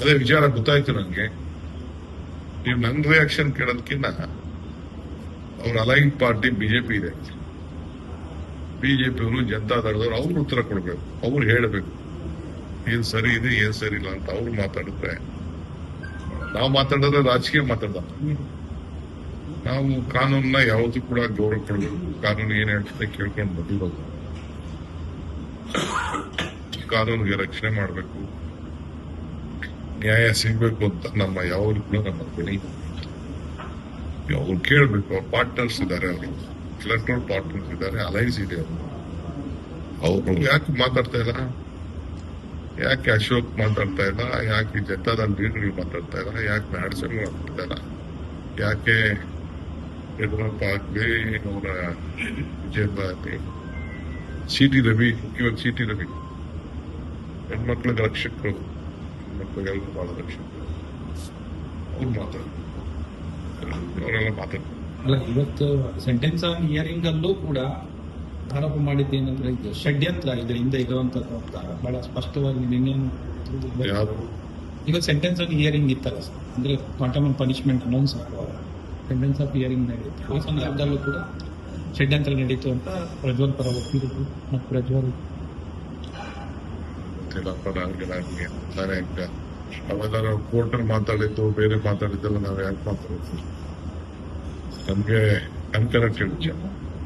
ಅದೇ ವಿಚಾರ ಗೊತ್ತಾಯ್ತು ನನಗೆ ನೀವು ನನ್ನ ರಿಯಾಕ್ಷನ್ ಕೇಳೋದಕ್ಕಿಂತ ಅವ್ರ ಅಲೈನ್ ಪಾರ್ಟಿ ಬಿಜೆಪಿ ಇದೆ. ಬಿಜೆಪಿಯವರು ಜನತಾ ದಳದವರು ಅವ್ರು ಉತ್ತರ ಕೊಡ್ಬೇಕು. ಅವ್ರು ಹೇಳಬೇಕು. ಏನ್ ಸರಿ ಇದೆ, ಏನ್ ಸರಿ ಇಲ್ಲ ಅಂತ ಅವ್ರು ಮಾತಾಡಿದ್ರೆ. ನಾವು ಮಾತಾಡಿದ್ರೆ ರಾಜಕೀಯ ಮಾತಾಡ್ದ. ನಾವು ಕಾನೂನನ್ನ ಯಾವತ್ತೂ ಕೂಡ ಗೌರವ ಕೊಡಬೇಕು. ಕಾನೂನು ಏನ್ ಹೇಳ್ತದೆ ಕೇಳ್ಕೊಂಡು ಬಂದಿರೋದು. ಕಾನೂನಿಗೆ ರಕ್ಷಣೆ ಮಾಡಬೇಕು. ನ್ಯಾಯ ಸಿಗಬೇಕು ಅಂತ ನಮ್ಮ ಯಾವಾಗಲೂ ನಮ್ಮ ಧ್ವನಿ ಅವ್ರು ಕೇಳ್ಬೇಕು, ಅವ್ರ ಪಾರ್ಟ್ನರ್ಸ್ ಇದ್ದಾರೆ ಅವರು ಎಲೆಕ್ಟ್ರಲ್ ಪಾರ್ಟ್ನರ್ಸ್ ಇದ್ದಾರೆ ಅಲೈನ್ಸ್ ಇದೆ ಅವರು. ಅವರು ಯಾಕೆ ಮಾತಾಡ್ತಾ ಇಲ್ಲ? ಯಾಕೆ ಅಶೋಕ್ ಮಾತಾಡ್ತಾ ಇಲ್ಲ? ಯಾಕೆ ಜನತಾದಳ ಲೀಡರ್ಗಳು ಮಾತಾಡ್ತಾ ಇಲ್ಲ? ಯಾಕೆ ನಾಡಸಂಗ್ ಮಾತಾಡ್ತಾ ಇಲ್ಲ? ಯಾಕೆ ಯಡಿಯೂರಪ್ಪ ಆಗ್ಲಿ, ಅವರ ವಿಜಯಪ್ಪ ಸಿ ಟಿ ರವಿ ಇವತ್ತು ಸಿ ಟಿ ರವಿ, ಹೆಣ್ಮಕ್ಳಿಗೆ ರಕ್ಷಕರು. ಹೆಣ್ಮಕ್ಳಿಗೆಲ್ಲರೂ ಬಹಳ ರಕ್ಷಕರು ಅವ್ರು ಮಾತಾಡ್ತಾರೆ ಅವರೆಲ್ಲ ಮಾತಾಡ್ತಾರೆ ಅಲ್ಲ ಇವತ್ತು ಸೆಂಟೆನ್ಸ್ ಆನ್ ಹಿಯರಿಂಗ್ ಅಲ್ಲೂ ಕೂಡ ಆರೋಪ ಮಾಡಿದ್ದೇನೆಂದ್ರೆ ಇದು ಷಡ್ಯಂತ್ರ ಇದ್ರ ಹಿಂದೆ ಇರುವಂತದ್ದು ಅಂತ ಬಹಳ ಸ್ಪಷ್ಟವಾಗಿ ನಿನ್ನೇನು ಈಗ ಸೆಂಟೆನ್ಸ್ ಆನ್ ಹಿಯರಿಂಗ್ ಇತ್ತಲ್ಲ ಅಂದ್ರೆ quantum punishment announce sentence of hearing ನಡೆಯುತ್ತೆ. ಆ ಸಂದರ್ಭದಲ್ಲೂ ಕೂಡ ಷಡ್ಯಂತ್ರ ನಡೀತು ಅಂತ ಪ್ರಜ್ವಲ್ ಪರ ವಕೀಲರು ಮತ್ತು ಪ್ರಜ್ವಲ್ ಗೊತ್ತಿಲ್ಲಪ್ಪ ನನಗೆ ನನಗೆ ನಾನೇ ಈಗ ಅವೆಲ್ಲ ಕೋರ್ಟಲ್ಲಿ ಮಾತಾಡಿದ್ದು, ಬೇರೆ ಮಾತಾಡಿದ್ದೆಲ್ಲ ನಾವು ಯಾಕೆ ಮಾತಾಡ್ತೀವಿ ನಮ್ಗೆ ಅನ್ಕರೆಕ್ಟೆಡ್ ವಿಚಾರ.